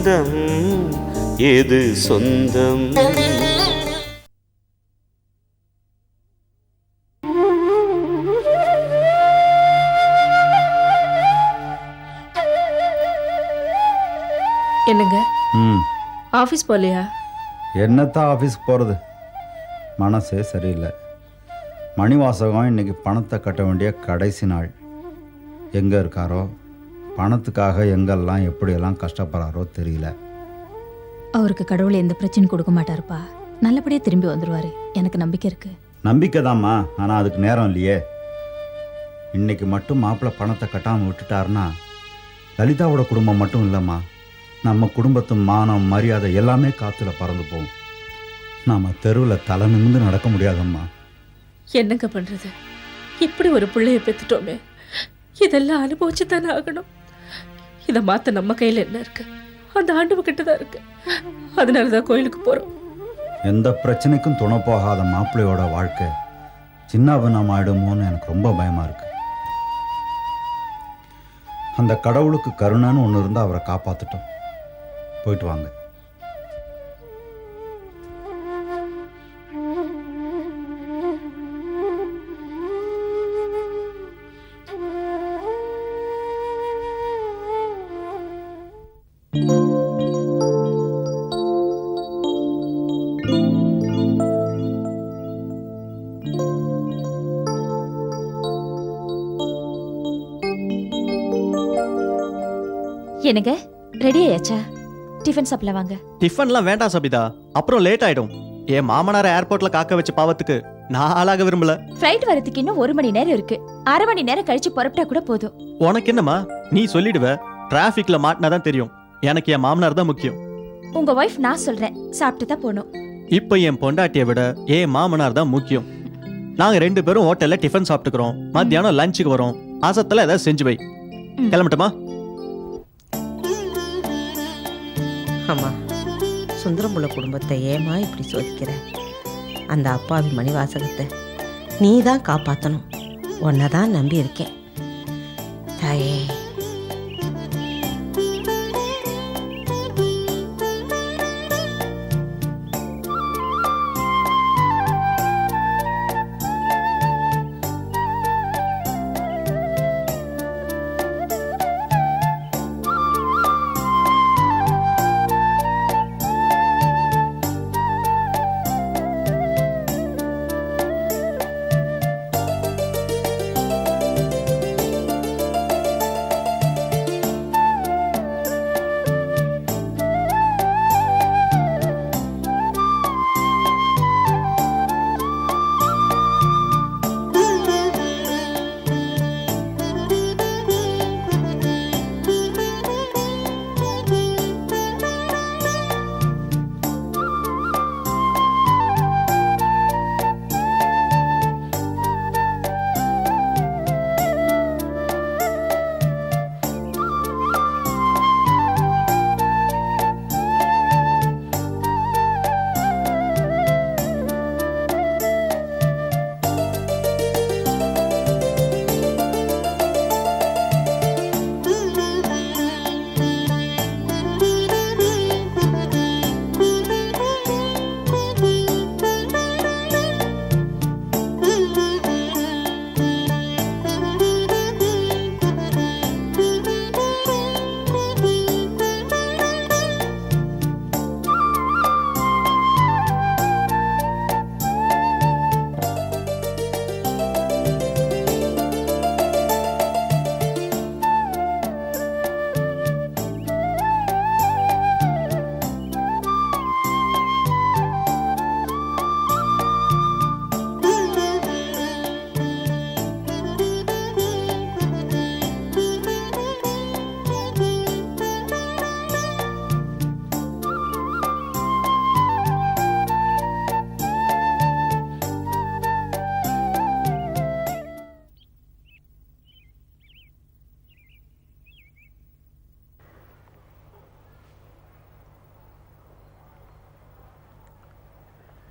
பந்தம் எது சொந்தம்? என்னங்க? ம். ஆஃபீஸ் போகலையா? என்னத்தான் ஆஃபீஸ்க்கு போகிறது மனசே சரியில்லை. மணிவாசகம் இன்னைக்கு பணத்தை கட்ட வேண்டிய கடைசி நாள். எங்கே இருக்காரோ? பணத்துக்காக எங்கெல்லாம் எப்படியெல்லாம் கஷ்டப்படுறாரோ தெரியல. அவருக்கு கடவுள் எந்த பிரச்சனையும் கொடுக்க மாட்டாருப்பா. நல்லபடியா திரும்பி வந்துருவாரு. எனக்கு நம்பிக்கை இருக்கு. நம்பிக்கை தாம்மா ஆனால் அதுக்கு நேரம் இல்லையே. இன்னைக்கு மட்டும் மாப்பிள்ளை பணத்தை கட்டாமல் விட்டுட்டாருன்னா லலிதாவோட குடும்பம் மட்டும் இல்லைம்மா. நம்ம குடும்பத்து மானம் மரியாதை எல்லாமே காற்றுல பறந்து போகும். நாம் தெருவில் தலை நிமிர்ந்து நடக்க முடியாதம்மா. என்னங்க பண்றது? இப்படி ஒரு பிள்ளைய பெத்துட்டோமே. இதெல்லாம் அனுபவிச்சு தானே ஆகணும். இதை மாத்த நம்ம கையில என்ன இருக்கு? அந்த ஆண்டவ கிட்ட தான் இருக்கு. அதனாலதான் கோயிலுக்கு போறோம். எந்த பிரச்சனைக்கும் துணை போகாத மாப்பிள்ளையோட வாழ்க்கை சின்னாபனம் ஆயிடுமோன்னு எனக்கு ரொம்ப பயமா இருக்கு. அந்த கடவுளுக்கு கருணைன்னு ஒன்று இருந்தால் அவரை காப்பாற்றிட்டோம் போயிட்டு வாங்க. என்னங்க? ரெடி ஆயாச்சா? டிஃபன் சாப்பிட வாங்க. டிஃபன்லாம் வேண்டாம் சபிதா. அப்புறம் லேட் ஆயிடும். என் மாமனார ஏர்போர்ட்ல காக்க வச்ச பாவத்துக்கு நான் ஆளாக விரும்பல. ஃப்ளைட் வரதுக்கு இன்னும் ஒரு மணி நேரம் இருக்கு. அரை மணி நேரம் கழிச்சு புறப்பட்டா கூட போதும். உனக்கு என்னம்மா? நீ சொல்லிடுவ. டிராஃபிக்ல மாட்டினாதான் தெரியும். எனக்கு என் மாமனார் தான் முக்கியம். உங்க ஒய்ஃப் நான் சொல்றேன். சாப்பிட்டு தான் போகணும். இப்போ என் பொண்டாட்டியை விட என் மாமனார் தான் முக்கியம். நாங்க ரெண்டு பேரும் ஹோட்டல்ல டிஃபன் சாப்பிட்டுக்கிறோம். மத்தியானம் லஞ்சுக்கு வரோம். அசத்துல ஏதாவது செஞ்சு வை. கிளம்பட்டுமா? அம்மா சுந்தரம்புல குடும்பத்தை ஏமா இப்படி சோதிக்கிற? அந்த அப்பாவி மணிவாசகத்தை நீ தான் காப்பாற்றணும் உன்னை தான் நம்பி இருக்கேன் தாயே.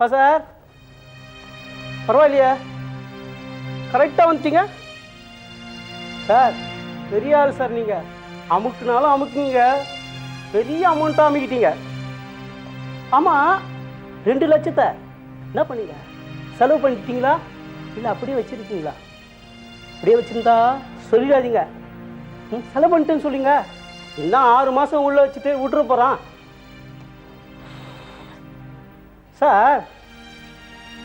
ஆ சார் பரவாயில்லையா கரெக்டாக வந்துட்டீங்க? சார் பெரிய ஆள் சார் நீங்கள் அமுக்குனாலும் அமுக்குங்க. பெரிய அமௌண்ட்டாக அமைக்கிட்டீங்க. ஆமாம் ரெண்டு லட்சத்தை. என்ன பண்ணீங்க? செலவு பண்ணிட்டீங்களா? இல்லை அப்படியே வச்சுருக்கீங்களா? அப்படியே வச்சுருந்தா சொல்லிடாதீங்க. ம், செலவு பண்ணிட்டேன்னு சொல்லுங்க. இன்னும் ஆறு மாதம் உள்ளே வச்சுட்டு விட்டுற போகிறான் சார்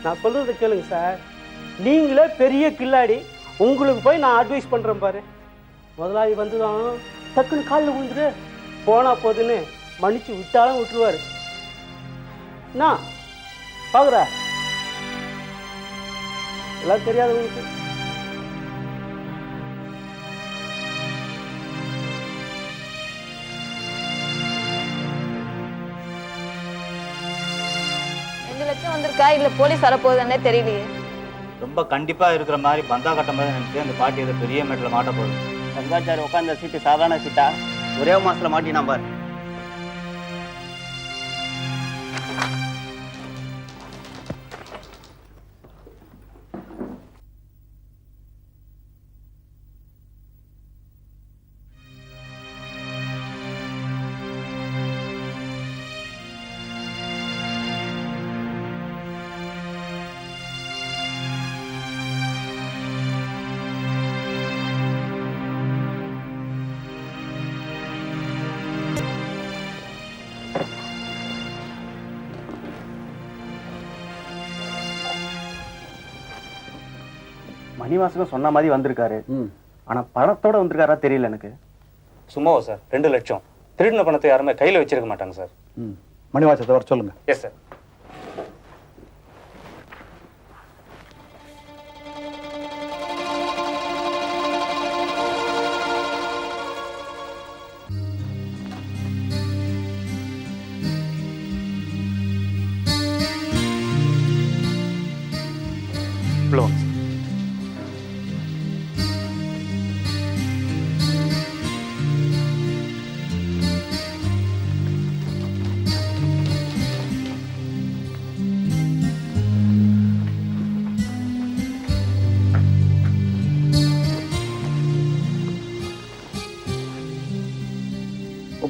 நான் சொல்கிறத கேளுங்க சார். நீங்களே பெரிய கில்லாடி உங்களுக்கு போய் நான் அட்வைஸ் பண்ணுறேன் பாரு. முதலாளி வந்து தான் டக்குன்னு காலில் விழுந்துரு. போனா போதுன்னு மன்னிச்சு விட்டாலும் விட்டுருவாரு. என்ன பார்க்குற. எல்லாம் தெரியாது உங்களுக்கு வந்திருக்கா? இல்ல போலீஸ் வரப்போகுதுன்னே தெரியலையே. ரொம்ப கண்டிப்பா இருக்கிற மாதிரி பந்தா கட்ட மாதிரி நினைச்சு அந்த பாட்டி ஏதோ பெரிய மேட்டில் மாட்ட போகுது. ரங்காச்சாரி உட்காந்த சீட்டு சாதாரண சீட்டா? ஒரே மாசத்துல மாட்டி நம்பர் மணிவாசகம் சொன்ன மாதிரி வந்திருக்காரு. ஆனா பணத்தோட வந்திருக்காரா தெரியல எனக்கு. சும்மாவா சார்? ரெண்டு லட்சம். திருடின பணத்தை யாருமே கையில வச்சிருக்க மாட்டாங்க சார். ம். மணிவாசத்தை வர சொல்லுங்க. எஸ் சார்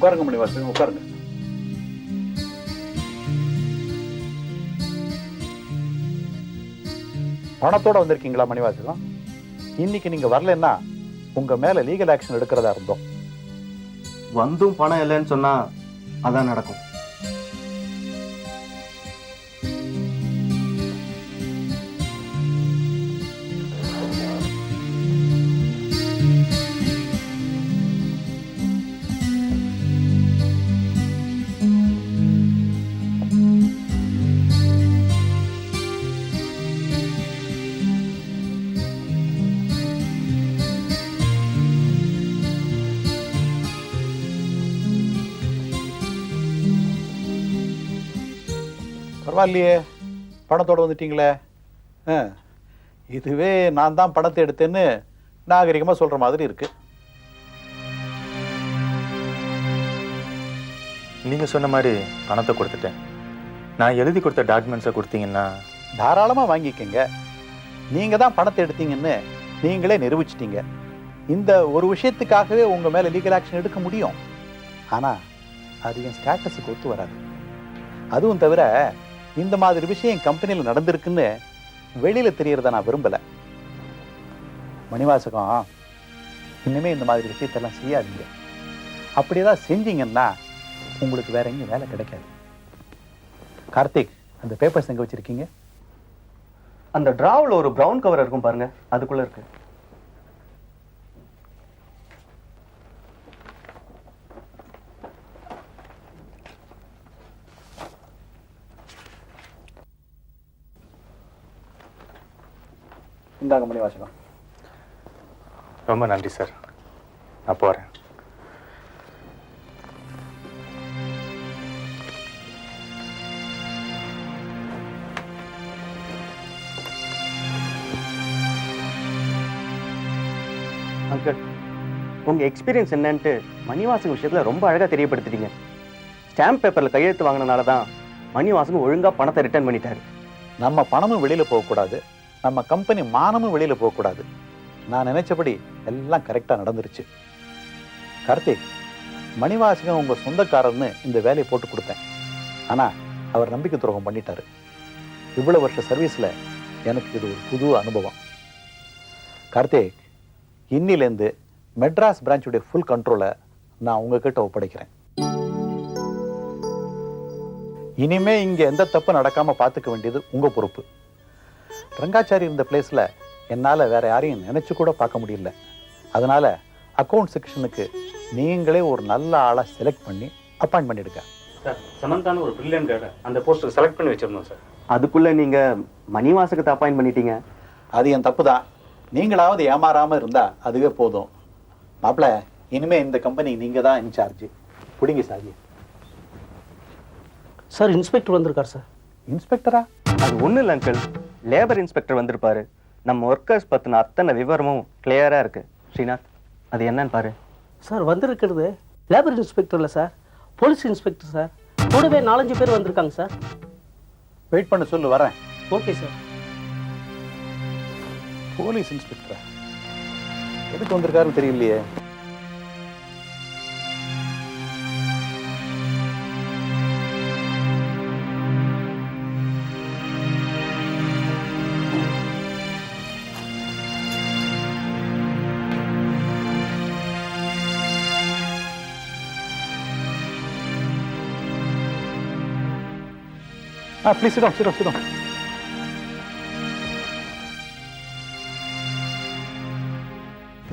உட்காருங்க மணிவாசகம் உட்காருங்க. பணத்தோட வந்திருக்கீங்களா மணிவாசகம் இன்னைக்கு நீங்க வரலன்னா உங்க மேல லீகல் ஆக்ஷன் எடுக்கிறதா இருந்தோம். வந்தும் பணம் இல்லைன்னு சொன்னா அதான் நடக்கும். பரவாயில்லையே. பணத்தோட வந்துட்டீங்களே. இதுவே நான் தான் பணத்தை எடுத்தேன்னு நாகரிகமா சொல்ற மாதிரி இருக்கு. நீங்க சொன்ன மாதிரி பணத்தை கொடுத்துட்டேன். நான் எழுதி கொடுத்த டாக்குமெண்ட்ஸை கொடுத்தீங்கன்னா தாராளமா வாங்கிக்கங்க. நீங்க தான் பணத்தை எடுத்தீங்கன்னு நீங்களே நிரூபிச்சிட்டீங்க. இந்த ஒரு விஷயத்துக்காகவே உங்க மேல லீகல் ஆக்ஷன் எடுக்க முடியும். ஆனா அது என் ஸ்டேட்டஸுக்கு ஒத்து வராது. அதுவும் தவிர இந்த மாதிரி விஷயம் கம்பெனியில் நடந்திருக்குன்னு வெளியில தெரியறத நான் விரும்பல. மணிவாசகம் இன்னுமே இந்த மாதிரி விஷயத்தெல்லாம் செய்யாதீங்க. அப்படி ஏதாவது செஞ்சீங்கன்னா உங்களுக்கு வேற எங்கேயும் வேலை கிடைக்காது. கார்த்திக் அந்த பேப்பர்ஸ் எங்கே வச்சிருக்கீங்க? அந்த ட்ராவில் ஒரு ப்ரௌன் கவர் இருக்கும் பாருங்க அதுக்குள்ளே இருக்கு. இந்தாங்க மணிவாசகம் ரொம்ப நன்றி சார். நான் போறேன். அங்கிள் உங்க எக்ஸ்பீரியன்ஸ் என்னன்ட்டு மணிவாசன் விஷயத்துல ரொம்ப அழகா தெரியப்படுத்திட்டீங்க. ஸ்டாம்ப் பேப்பர்ல கையெழுத்து வாங்கினனால தான் மணிவாசன் ஒழுங்கா பணத்தை ரிட்டர்ன் பண்ணிட்டாரு. நம்ம பணமும் வெளியில போகக்கூடாது. நம்ம கம்பெனி மானமும் வெளியில போகக்கூடாது. நான் நினைச்சபடி எல்லாம் கரெக்டா நடந்துருச்சு. கார்த்திக் மணிவாசகம் உங்க சொந்தக்காரர்னு இந்த வேலையை போட்டு கொடுத்தேன். ஆனா அவர் நம்பிக்கை துரோகம் பண்ணிட்டாரு. இவ்வளவு வருஷ சர்வீஸ்ல எனக்கு இது ஒரு புது அனுபவம். கார்த்திக் இன்னிலேருந்து மெட்ராஸ் பிரான்ச்சுடைய ஃபுல் கண்ட்ரோலை நான் உங்ககிட்ட ஒப்படைக்கிறேன். இனிமே இங்க எந்த தப்பு நடக்காமல் பார்த்துக்க வேண்டியது உங்க பொறுப்பு. ரங்காச்சாரி இருந்த பிளேஸ்ல என்னால வேற யாரையும் நினைச்சு கூட பார்க்க முடியல. அதனால அக்கௌண்ட் செக்ஷனுக்கு நீங்களே ஒரு நல்ல ஆளை செலக்ட் பண்ணி அப்பாயிண்ட் பண்ணிடுங்க. சார் சமந்தான ஒரு பிரில்லியன் கேட அந்த போஸ்டர் செலக்ட் பண்ணி வச்சிருந்தோம் சார். அதுக்குள்ள நீங்க மணிவாசகத்தை அப்பாயின் பண்ணிட்டீங்க. அது என் தப்பு தான். நீங்களாவது ஏமாறாம இருந்தா அதுவே போதும். மாப்பிள இனிமே இந்த கம்பெனி நீங்க தான் இன்சார்ஜ் பிடிங்க சாதி சார் இன்ஸ்பெக்டர் வந்திருக்கார் சார். இன்ஸ்பெக்டரா அது ஒண்ணும் இல்லை அங்கிள் லேபர் இன்ஸ்பெக்டர் வந்திருப்பாரு. நம்ம ஒர்க்கர்ஸ் பத்தின அத்தனை விவரமும் கிளியரா இருக்கு. ஸ்ரீநாத் அது என்னன்னு பாரு. சார் வந்திருக்கிறது லேபர் இன்ஸ்பெக்டர் இல்லை சார். Police inspector sir. கூடவே நாலஞ்சு பேர் வந்திருக்காங்க சார். வெயிட் பண்ண சொல்லு வரேன். ஓகே சார் போலீஸ் இன்ஸ்பெக்டரா எதுக்கு வந்திருக்காருன்னு தெரியலையே. ப்ளீஸ் சிடம் சிடம் சிடம்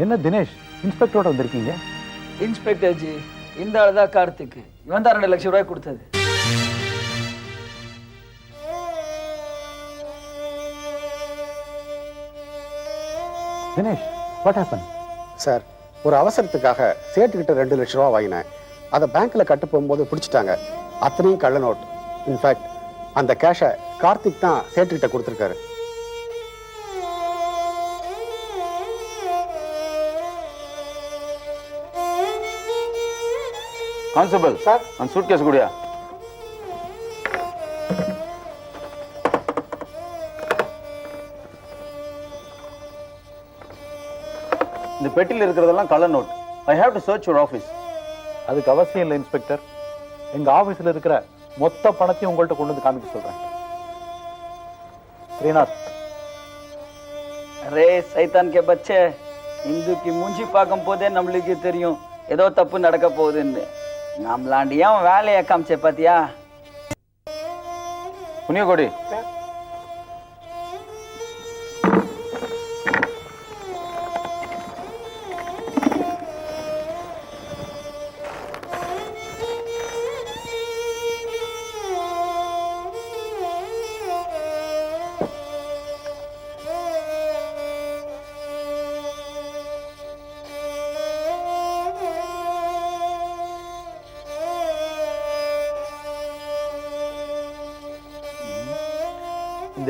என்ன தினேஷ் இன்ஸ்பெக்டரோட வந்திருக்கீங்க? இன்ஸ்பெக்டர் ஜி இந்த ஆள் தான் கார்த்திக். இவன் தான் ரெண்டு லட்சம் ரூபாய் கொடுத்தது. தினேஷ் வாட் ஹேப்பன் சார் ஒரு அவசரத்துக்காக சேட்டுக்கிட்ட ரெண்டு லட்ச ரூபா வாங்கினேன். அதை பேங்க்ல கட்ட போகும்போது பிடிச்சிட்டாங்க. அத்தனையும் கள்ள நோட் இன்ஃபேக்ட் அந்த கேஷை கார்த்திக் தான் சேட்டுக்கிட்ட கொடுத்துருக்காரு. கான்ஸ்டபிள் சார் அந்த சூட் கேஸ் கூடியா? இந்த பெட்டியில் இருக்கிறதெல்லாம் கள்ள note I have to search your office அதுக்கு அவசியம் இல்லை இன்ஸ்பெக்டர் எங்க ஆபீஸ்ல இருக்கிற மொத்த பணத்தையும் உங்கள்கிட்ட கொண்டு வந்து காமிக்க சொல்றேன். ஸ்ரீநாத். அரே சைத்தான் கே பச்சே. இந்துக்கு மூஞ்சி பார்க்கும் போதே நம்மளுக்கு தெரியும். ஏதோ தப்பு நடக்க போகுதுன்னு. நம்மளாண்டி ஏன் வேலையை காமிச்சே பாத்தியா? புண்ணியகோடி.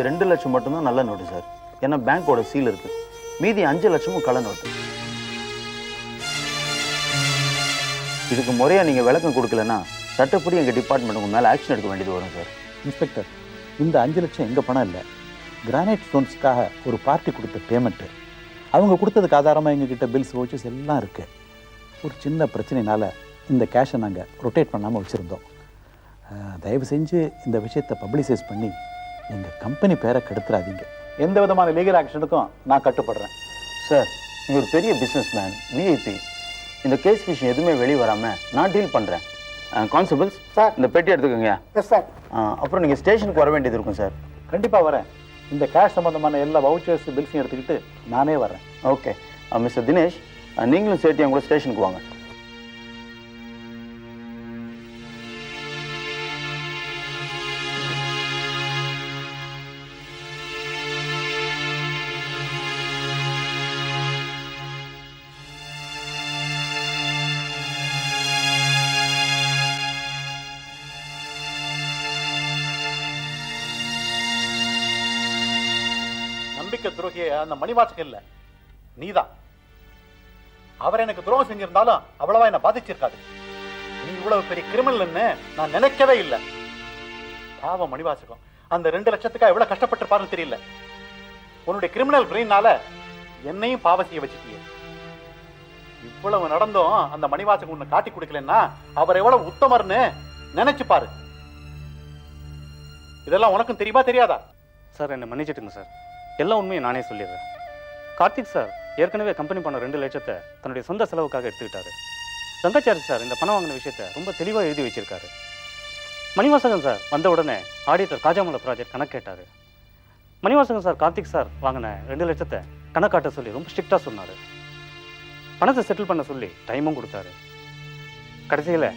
ரெண்டு லட்சம் மட்டும்தான் நல்ல நோட்டு சார். ஏன்னா பேங்க்கோட சீல் இருக்கு. மீதி அஞ்சு லட்சமும் கள்ள நோட்டு. இதுக்கு முறையாக நீங்கள் விளக்கம் கொடுக்கலன்னா சட்டப்படி எங்கள் டிபார்ட்மெண்ட் உங்கள் மேலே ஆக்ஷன் எடுக்க வேண்டியது வரும் சார். இன்ஸ்பெக்டர் இந்த அஞ்சு லட்சம் எங்கள் பணம் இல்லை. கிரானைட் ஸ்டோன்ஸ்க்காக ஒரு பார்ட்டி கொடுத்த பேமெண்ட்டு அவங்க கொடுத்ததுக்கு ஆதாரமாக எங்ககிட்ட பில்ஸ் வவுச்சர்ஸ் எல்லாம் இருக்குது ஒரு சின்ன பிரச்சனைனால இந்த கேஷை நாங்கள் ரொட்டேட் பண்ணாமல் வச்சுருந்தோம். தயவு செஞ்சு இந்த விஷயத்தை பப்ளிசைஸ் பண்ணி எங்கள் கம்பெனி பேரை கெடுத்துறாதீங்க. எந்த விதமான லீகல் ஆக்ஷனுக்கும் நான் கட்டுப்படுறேன். சார் நீங்க ஒரு பெரிய பிசினஸ் மேன் விஐபி இந்த கேஸ் விஷயம் எதுவுமே வெளியே வராம நான் டீல் பண்றேன். கான்ஸ்டபிள்ஸ் சார் இந்த பெட்டி எடுத்துக்கோங்க. எஸ் சார் அப்புறம் நீங்க ஸ்டேஷனுக்கு வர வேண்டியது இருக்கும் சார் கண்டிப்பாக வரேன். இந்த கேஷ் சம்மந்தமான எல்லா வவுச்சர்ஸ் பில்ஸையும் எடுத்துக்கிட்டு நானே வரேன் ஓகே மிஸ்டர் தினேஷ் நீங்களும் சேர்த்து என் கூட ஸ்டேஷனுக்கு வாங்க. அந்த மணிவாசகம் இல்ல. நீதான். அவர் எனக்கு துரோகம் செஞ்சிருந்தாலும் அவ்வளவா என்ன பாதிச்சிருக்காது. நீ இவ்வளவு பெரிய கிரிமினல்னு நான் நினைக்கவே இல்லை. பாவம் மணிவாசகம். அந்த ரெண்டு லட்சத்துக்கா எவ்வளவு கஷ்டப்பட்டிருப்பாருன்னு தெரியல. உன்னுடைய கிரிமினல் பிரெயினால என்னையும் பாவ செய்ய வச்சுட்டிய. இவ்வளவு நடந்தும் அந்த மணிவாசகம் உன்னை காட்டி கொடுக்கலன்னா அவர் எவ்வளவு உத்தமர்னு நினைச்சு பாரு. இதெல்லாம் உனக்கும் தெரியுமா தெரியாதா? சார் என்னை மன்னிச்சிட்டுங்க சார். எல்லா உண்மையும் நானே சொல்லிடுறேன். கார்த்திக் சார் ஏற்கனவே கம்பெனி பண்ண ரெண்டு லட்சத்தை தன்னுடைய சொந்த செலவுக்காக எடுத்துக்கிட்டாரு. ரங்காச்சாரி சார் இந்த பணம் வாங்கின விஷயத்த ரொம்ப தெளிவாக எழுதி வச்சிருக்காரு. மணிவாசகன் சார் வந்த உடனே ஆடிட்டர் காஜாமலை ப்ராஜெக்ட் கணக்கு கேட்டார். மணிவாசகன் சார் கார்த்திக் சார் வாங்கின ரெண்டு லட்சத்தை கணக்காட்ட சொல்லி ரொம்ப ஸ்ட்ரிக்டாக சொன்னார். பணத்தை செட்டில் பண்ண சொல்லி டைமும் கொடுத்தாரு. கடைசியில்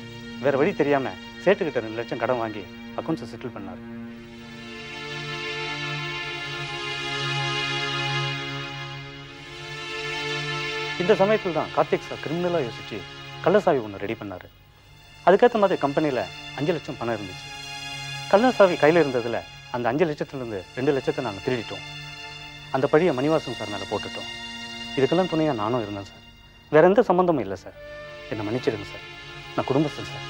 வேறு வழி தெரியாமல் சேட்டுக்கிட்ட ரெண்டு லட்சம் கடன் வாங்கி அக்கௌண்ட்ஸை செட்டில் பண்ணார். இந்த சமயத்தில் தான் கார்த்திக் சார் கிரிமினலாக யோசிச்சு கள்ளசாவி ஒன்று ரெடி பண்ணார். அதுக்கேற்ற மாதிரி கம்பெனியில் அஞ்சு லட்சம் பணம் இருந்துச்சு. கள்ளசாவி கையில் இருந்ததில் அந்த அஞ்சு லட்சத்துலேருந்து ரெண்டு லட்சத்தை நாங்கள் திருடிட்டோம். அந்த பழியை மணிவாசன் சார் மேலே போட்டுட்டோம். இதுக்கெல்லாம் துணையாக நானும் இருந்தேன் சார் வேற எந்த சம்மந்தமும் இல்லை சார் என்னை மன்னிச்சிடுங்க சார் நான் குடும்பஸ்தன் சார்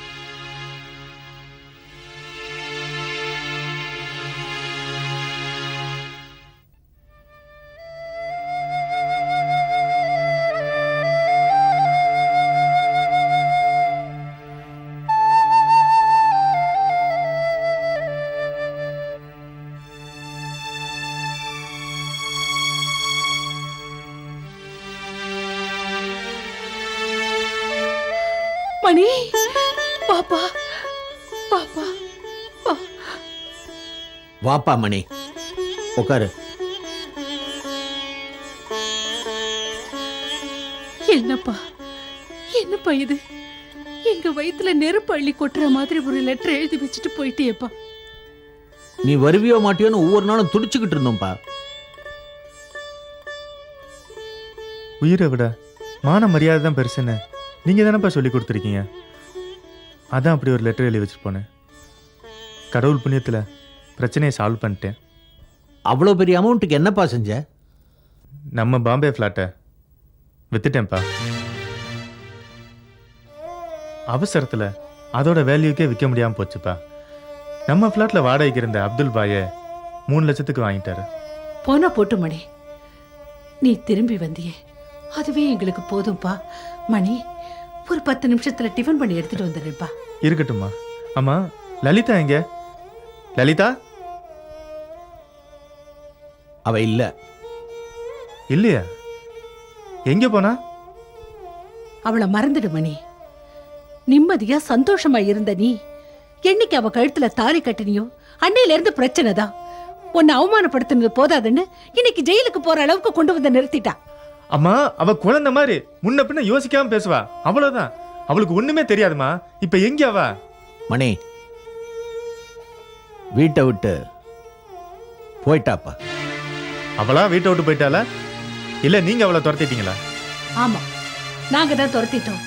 பாப்பா பாப்பா வாப்பா மணி. உட்காரு என்னப்பா என்னப்பா இது? எங்க வயித்துல நெருப்பு அள்ளி கொட்டுற மாதிரி ஒரு லெட்டர் எழுதி வச்சுட்டு போயிட்டியேப்பா. நீ வருவியோ மாட்டியோன்னு ஒவ்வொரு நாளும் துடிச்சுக்கிட்டு இருந்தோம்ப்பா. உயிரை விட மான மரியாதை தான் பெருசுன்னு நீங்கள் தானேப்பா சொல்லி கொடுத்துருக்கீங்க? அதான் அப்படி ஒரு லெட்டர் எழுதி வச்சுட்டு போனேன் கடவுள் புண்ணியத்தில் பிரச்சனையை சால்வ் பண்ணிட்டேன். அவ்வளோ பெரிய அமௌண்ட்டுக்கு என்னப்பா செஞ்ச? நம்ம பாம்பே ஃப்ளாட்டை வித்துட்டேன்ப்பா. அவசரத்தில் அதோட வேல்யூக்கே விற்க முடியாமல் போச்சுப்பா. நம்ம ஃப்ளாட்டில் வாடகைக்கு இருந்த அப்துல் பாயை மூணு லட்சத்துக்கு வாங்கிட்டாரு. போனா போட்டு மணி. நீ திரும்பி வந்தியே. அதுவே எங்களுக்கு போதும்பா மணி ஒரு பத்து நிமிஷத்துல டிஃபன் பண்ணி எடுத்துட்டு வந்துடுறேன்ப்பா. இருக்கட்டும்மா. ஆமாம் லலிதா எங்க? லலிதா? அவ இல்ல. இல்லையா? எங்கே போனா? அவளை மறந்துடு மணி. நிம்மதியா சந்தோஷமா இருந்த நீ. என்னைக்கு அவ கழுத்துல தாலி கட்டினியோ அன்னையில இருந்து பிரச்சனை தான். உன்னை அவமானப்படுத்தினது போதாதுன்னு இன்னைக்கு ஜெயிலுக்கு போற அளவுக்கு கொண்டு வந்து நிறுத்திட்டா. அம்மா அவ குழந்தை மாதிரி. முன்ன பின்ன யோசிக்காம பேசுவா. அவ்வளவுதான். அவளுக்கு ஒண்ணுமே தெரியாதுமா இப்ப எங்க அவ? மணி வீட்டை விட்டு போயிட்டாப்பா. அவளா வீட்டை விட்டு போயிட்டாளா? இல்ல நீங்க அவளை துரத்திட்டீங்களா? ஆமா. நாங்க தான் துரத்திட்டோம்.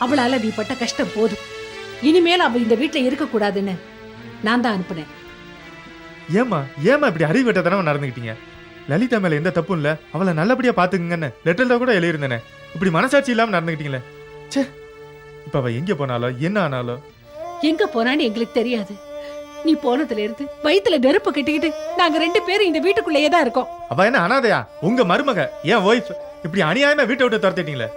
அவளால நீ பட்ட கஷ்டம் போதும். இனிமேல் அவ இந்த வீட்டுல இருக்க கூடாதுன்னு நான் தான் அனுப்புனேன். ஏமா ஏமா இப்படி அறிவு வெட்டத்தனமா நடந்துக்கிட்டீங்க? லலிதா மேல எந்த தப்பும் இல்ல. அவளை நல்லபடியா பாத்துக்குங்கன்னு லெட்டர்ல கூட எழுதியிருந்தேனே. இப்படி மனசாட்சி இல்லாம நடந்துக்கிட்டீங்களே ச்சே. இப்ப அவ எங்க போனாலோ என்ன ஆனாலோ எங்க போனான்னு எங்களுக்கு தெரியாது. நீ போனதுல இருந்து வயித்துல நெருப்பு கட்டிக்கிட்டு நாங்க ரெண்டு பேரும் இந்த வீட்டுக்குள்ளேயே தான் இருக்கோம். அவ என்ன அனாதையா? உங்க மருமக ஏன் ஒய்ஃப் இப்படி அநியாயமா வீட்டை விட்டு துரத்திட்டீங்களே.